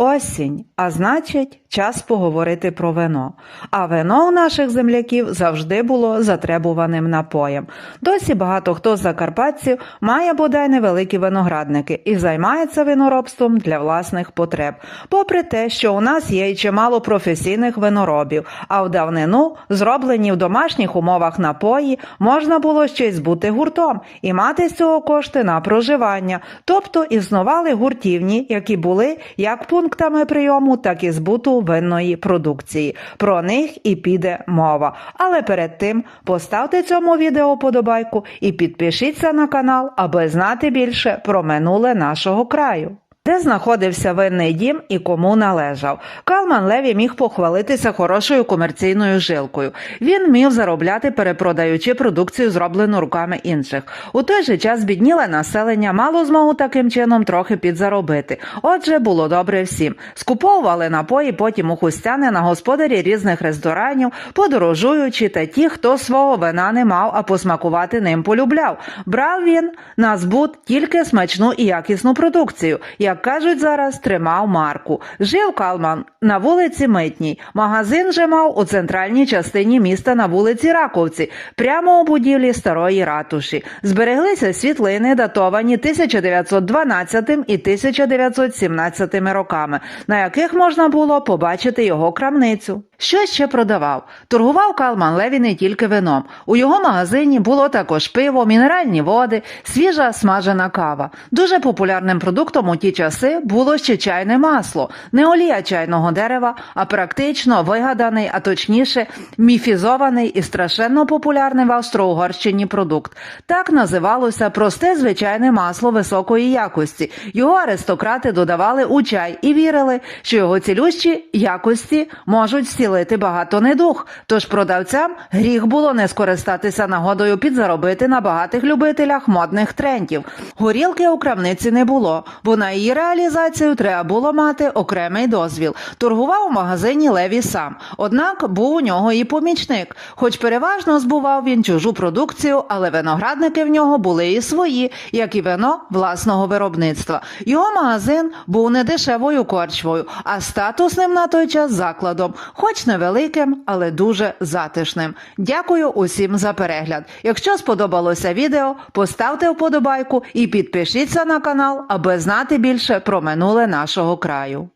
Осінь, а значить, час поговорити про вино. А вино у наших земляків завжди було затребуваним напоєм. Досі багато хто з закарпатців має бодай невеликі виноградники і займається виноробством для власних потреб. Попри те, що у нас є й чимало професійних виноробів, а в давнину зроблені в домашніх умовах напої можна було ще й збути гуртом і мати з цього кошти на проживання. Тобто існували гуртівні, які були як пунктами прийому, так і збуту винної продукції. Про них і піде мова. Але перед тим поставте цьому відео подобайку і підпишіться на канал, аби знати більше про минуле нашого краю. Де знаходився винний дім і кому належав? Калман Леві міг похвалитися хорошою комерційною жилкою. Він міг заробляти, перепродаючи продукцію, зроблену руками інших. У той же час бідніле населення мало змогу таким чином трохи підзаробити. Отже, було добре всім. Скуповували напої потім у хустяни на господарі різних ресторанів, подорожуючи та ті, хто свого вина не мав, а посмакувати ним полюбляв. Брав він на збут тільки смачну і якісну продукцію. Як кажуть зараз, тримав марку. Жив Калман на вулиці Митній. Магазин же мав у центральній частині міста на вулиці Раковці, прямо у будівлі старої ратуші. Збереглися світлини, датовані 1912 і 1917 роками, на яких можна було побачити його крамницю. Що ще продавав? Торгував Калман Леві не тільки вином. У його магазині було також пиво, мінеральні води, свіжа смажена кава. Дуже популярним продуктом у ті часи було ще чайне масло, не олія чайного дерева, а практично вигаданий, а точніше міфізований і страшенно популярний в Австро-Угорщині продукт. Так називалося просте звичайне масло високої якості. Його аристократи додавали у чай і вірили, що його цілющі якості можуть зцілити багато недуг. Тож продавцям гріх було не скористатися нагодою підзаробити на багатих любителях модних трендів. Горілки у крамниці не було, бо на реалізацію треба було мати окремий дозвіл. Торгував у магазині Леві сам. Однак був у нього і помічник. Хоч переважно збував він чужу продукцію, але виноградники в нього були і свої, як і вино власного виробництва. Його магазин був не дешевою корчвою, а статусним на той час закладом, хоч невеликим, але дуже затишним. Дякую усім за перегляд. Якщо сподобалося відео, поставте вподобайку і підпишіться на канал, аби знати більше про минуле нашого краю.